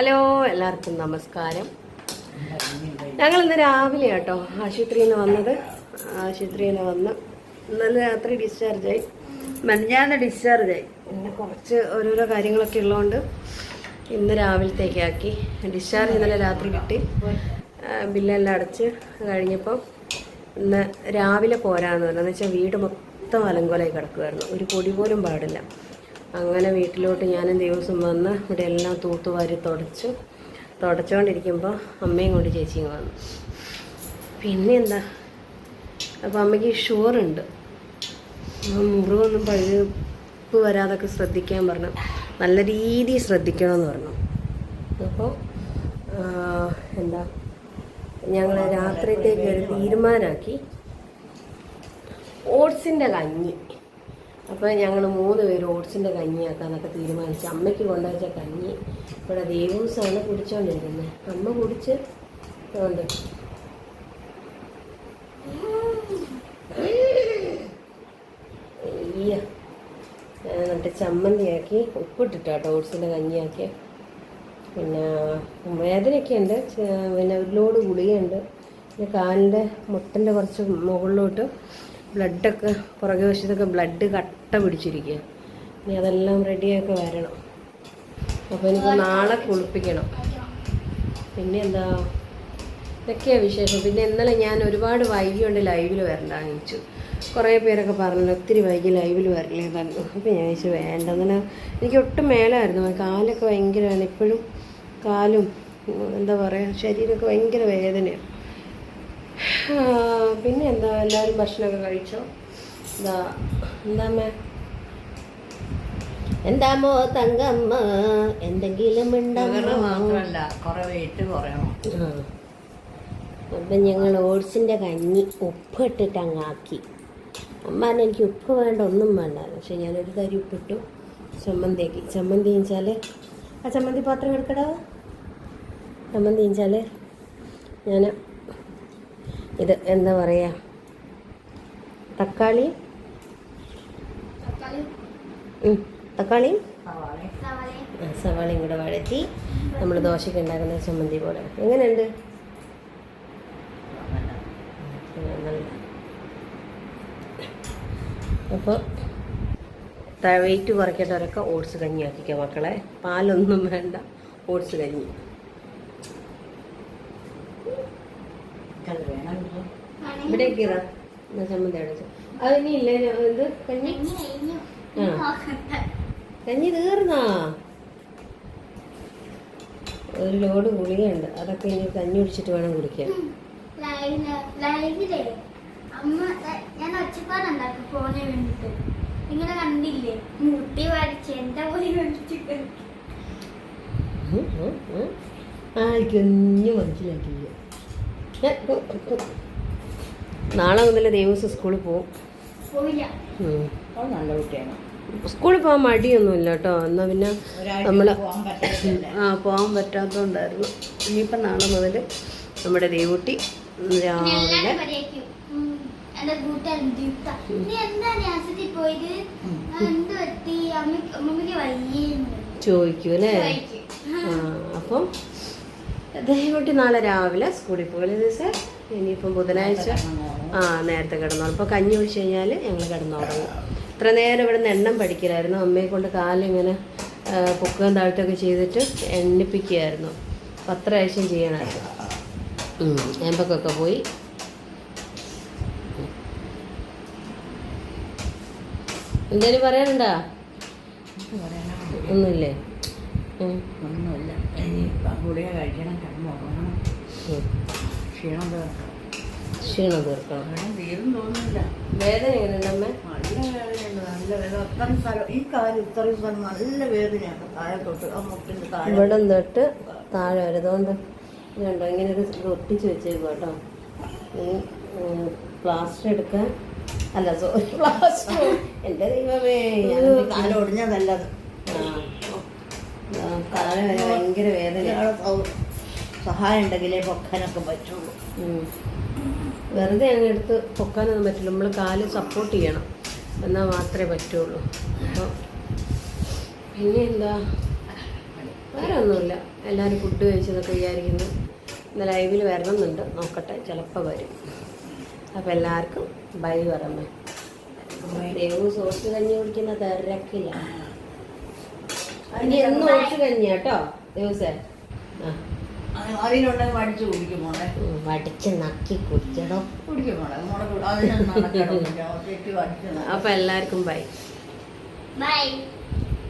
Hello എല്ലാവർക്കും നമസ്കാരം. ഞങ്ങൾ ഇന്ന് രാവിലെ കേട്ടോ ആശുപത്രിയിൽ നിന്ന് വന്നത്. ആശുപത്രിയിൽ നിന്ന് വന്ന് ഇന്നലെ രാത്രി ഡിസ്ചാർജായി മെനഞ്ഞാന്ന് ഡിസ്ചാർജായി പിന്നെ കുറച്ച് ഓരോരോ കാര്യങ്ങളൊക്കെ ഉള്ളതുകൊണ്ട് ഇന്ന് രാവിലത്തേക്കാക്കി. ഡിസ്ചാർജ് ഇന്നലെ രാത്രി കിട്ടി. ബില്ലെല്ലാം അടച്ച് കഴിഞ്ഞപ്പോൾ ഇന്ന് രാവിലെ പോരാന്ന് പറഞ്ഞു. എന്ന് വെച്ചാൽ വീട് മൊത്തം അലങ്കോലായി കിടക്കുമായിരുന്നു ഒരു പൊടി പോലും പാടില്ല. അങ്ങനെ വീട്ടിലോട്ട് ഞാനും ദിവസം വന്ന് ഇവിടെ എല്ലാം തൂത്തുവാരി തുടച്ചു. തുടച്ചുകൊണ്ടിരിക്കുമ്പോൾ അമ്മയും കൊണ്ട് ചേച്ചിയും വന്നു. പിന്നെ എന്താ അപ്പോൾ അമ്മയ്ക്ക് ഷുഗറുണ്ട് മുറിവൊന്നും പഴുപ്പ് വരാതൊക്കെ ശ്രദ്ധിക്കാൻ പറഞ്ഞു. നല്ല രീതിയിൽ ശ്രദ്ധിക്കണമെന്ന് പറഞ്ഞു. അപ്പോൾ എന്താ? ഞങ്ങൾ രാത്രിത്തേക്ക് ഒരു തീരുമാനമാക്കി ഓട്സിന്റെ കഞ്ഞി. അപ്പോൾ ഞങ്ങൾ മൂന്ന് പേര് ഓട്സിന്റെ കഞ്ഞിയാക്കാന്നൊക്കെ തീരുമാനിച്ചു അമ്മയ്ക്ക് കൊണ്ടുവച്ച കഞ്ഞി ഇവിടെ ദേവൂസാണ് കുടിച്ചുകൊണ്ടിരിക്കുന്നത് അമ്മ കുടിച്ച് ഉണ്ട് എന്നിട്ട് ചമ്മന്തിയാക്കി ഉപ്പിട്ടിട്ടാട്ടോ ഓട്സിന്റെ കഞ്ഞിയാക്കി പിന്നെ വേദനയൊക്കെ ഉണ്ട് പിന്നെ ഒരു ലോഡ് ഗുളികയുണ്ട്. പിന്നെ കാലിന്റെ മുട്ടന്റെ കുറച്ച് മുകളിലോട്ട് ബ്ലഡൊക്കെ പുറകെ വശത്തൊക്കെ ബ്ലഡ് കട്ട പിടിച്ചിരിക്കുക ഇനി അതെല്ലാം റെഡിയൊക്കെ വരണം. അപ്പോൾ എനിക്ക് നാളെ കുളിപ്പിക്കണം. പിന്നെ എന്താ? ഇതൊക്കെയാണ് വിശേഷം. പിന്നെ ഇന്നലെ ഞാൻ ഒരുപാട് വൈകിയുണ്ട് ലൈവിൽ വരണ്ട ചോദിച്ചു കുറേ പേരൊക്കെ പറഞ്ഞല്ലോ ഒത്തിരി വൈകി ലൈവിൽ വരില്ലേ പറഞ്ഞു അപ്പോൾ ഞാൻ ചോദിച്ചു വേണ്ട. അങ്ങനെ എനിക്ക് ഒട്ടും മേലായിരുന്നു. കാലൊക്കെ ഭയങ്കരമാണ്. ഇപ്പോഴും കാലും എന്താ പറയുക ശരീരമൊക്കെ ഭയങ്കര വേദനയാണ് പിന്നെ എന്താ എല്ലാവരും ഭക്ഷണമൊക്കെ കഴിച്ചോ? എന്താ എന്താമ്മേ? എന്താമോ തങ്കമ്മ? എന്തെങ്കിലും മാത്രമല്ല കുറെ വെയിറ്റ് കുറയണം. അപ്പം ഞങ്ങൾ ഓട്സിന്റെ കഞ്ഞി ഉപ്പ് ഇട്ടിട്ട് അങ്ങാക്കി അമ്മ എനിക്ക് ഉപ്പ് വേണ്ട ഒന്നും വേണ്ട. പക്ഷെ ഞാനൊരു തരി ഉപ്പിട്ടു. ചമ്മന്തിയാക്കി ചമ്മന്തി വെച്ചാൽ ആ ചമ്മന്തി പാത്രം എടുക്കടാ. ചമ്മന്തി വെച്ചാൽ ഞാൻ ഇത് എന്താ പറയുക തക്കാളി? തക്കാളിയും സവാളയും കൂടെ വഴറ്റി നമ്മൾ ദോശയ്ക്ക് ഉണ്ടാക്കുന്ന ചമ്മന്തി പോലെ എങ്ങനെയുണ്ട്? അപ്പോൾ വെയിറ്റ് കുറയ്ക്കേണ്ടവരൊക്കെ ഓട്സ് കഞ്ഞി ആക്കിക്കാം മക്കളെ. പാലൊന്നും വേണ്ട. ഓട്സ് കഞ്ഞി. അത് വേണമല്ലോ ഇവിടെ കീറ എന്നാ ചമ്മന്തി ഇല്ലേ? ഇത് കഞ്ഞി? ആ. കഞ്ഞി തീർന്നാ? ഒരു ലോഡ് ഗുളികയുണ്ട്. അതൊക്കെ ഇനി കഞ്ഞി കുടിച്ചിട്ട് വേണം കുടിക്കാൻ. അമ്മ ഞാൻ ഒച്ചപ്പാടുണ്ടാക്കും ഫോണിന് വേണ്ടിട്ട്. നിങ്ങളെ കണ്ടില്ലേ? മുട്ടി വരച്ച് എന്റെ പോലെ കണ്ടിട്ട്. ആ കുഞ്ഞു ഉം. നാളെ മുതൽ ദേവസ് സ്കൂളിൽ പോവും. നല്ല കുട്ടിയാണ്. സ്കൂളിൽ പോകാൻ മടിയൊന്നുമില്ല കേട്ടോ എന്നാൽ പിന്നെ നമ്മൾ ആ പോകാൻ പറ്റാത്തതുകൊണ്ടായിരുന്നു. ഇനിയിപ്പം നാളെ മുതൽ നമ്മുടെ ദേവൂട്ടി രാവിലെ ചോദിക്കൂലേ അല്ലേ ആ അപ്പം ദേവൂട്ടി നാളെ രാവിലെ സ്കൂളിൽ പോലെ ദിവസം ഇനിയിപ്പം ബുധനാഴ്ച ആ നേരത്തെ കിടന്നോളും. ഇപ്പോൾ കഞ്ഞി ഒഴിച്ച് കഴിഞ്ഞാൽ ഞങ്ങൾ കിടന്നുറങ്ങും ഇത്ര നേരം ഇവിടെ നിന്ന് എണ്ണം പഠിക്കലായിരുന്നു. അമ്മയെ കൊണ്ട് കാലിങ്ങനെ പൊക്കുകയും താഴ്ത്തൊക്കെ ചെയ്തിട്ട് എണ്ണിപ്പിക്കുകയായിരുന്നു. പത്ര ആഴ്ചയും ചെയ്യണമായിരുന്നു ഏമ്പക്കൊക്കെ പോയി. എന്തേലും പറയാനുണ്ടാ? ഒന്നുമില്ലേ. ഒന്നുമില്ല. ഇനി ഗുളിക കഴിക്കണം കിടന്നുറങ്ങണം. ക്ഷീണം തീർക്കണം. ക്ഷീണം തീർക്കണം. ക്ഷീണം തീരും തോന്നുന്നില്ല. വേദന എങ്ങനെയുണ്ടമ്മ നല്ല വേദനയുണ്ട് നല്ല വേദന. അത്രയും സ്ഥലം ഈ കാൽ ഇത്രയും സ്ഥലം നല്ല വേദനയാണ്. താഴെ തൊട്ട് ആ മുട്ടിന്റെ താഴെ. ഇവിടെ തൊട്ട് താഴെ വരതുകൊണ്ട് ഇതുണ്ടോ? ഇങ്ങനെ ഒരു ഇത് ഒട്ടിച്ച് വെച്ചേക്കും കേട്ടോ. പ്ലാസ്റ്റർ എടുക്കാൻ അല്ല സോറി പ്ലാസ്റ്റർ. എന്റെ ദൈവമേ ഞാനത് കാലം ഒടിഞ്ഞതല്ലത്. ആ. വരെ ഭയങ്കര വേദന. ഒരാളെ സൗ- സഹായം ഉണ്ടെങ്കിലേ പൊക്കാനൊക്കെ പറ്റുള്ളൂ. വെറുതെ അങ്ങ് എടുത്ത് പൊക്കാനൊന്നും പറ്റില്ല. നമ്മൾ കാൽ സപ്പോർട്ട് ചെയ്യണം. എന്നാൽ മാത്രമേ പറ്റുള്ളൂ. അപ്പോൾ പിന്നെ എന്താ? വേറെ ഒന്നുമില്ല. എല്ലാവരും ഫുഡ് കഴിച്ചതൊക്കെ വിചാരിക്കുന്നു. ഇന്ന് ലൈവിൽ വരണമെന്നുണ്ട്. നോക്കട്ടെ. ചിലപ്പോൾ വരും. അപ്പോൾ എല്ലാവർക്കും ബൈ പറഞ്ഞു. ദേവു സോസ് കഞ്ഞി കുടിക്കുന്ന തിരക്കില്ല ഇനി എന്നും ഒഴിച്ചു കഞ്ഞി കേട്ടോ ദിവസേ. ആ. അതിനുണ്ടെങ്കിൽ വടിച്ച് കുടിക്കും മോളെ. ഉം, വടിച്ച് നക്കി കുടിക്കണോ? കുടിക്കും മോളെ മോളെ അപ്പോൾ എല്ലാവർക്കും ബൈ. ബൈ.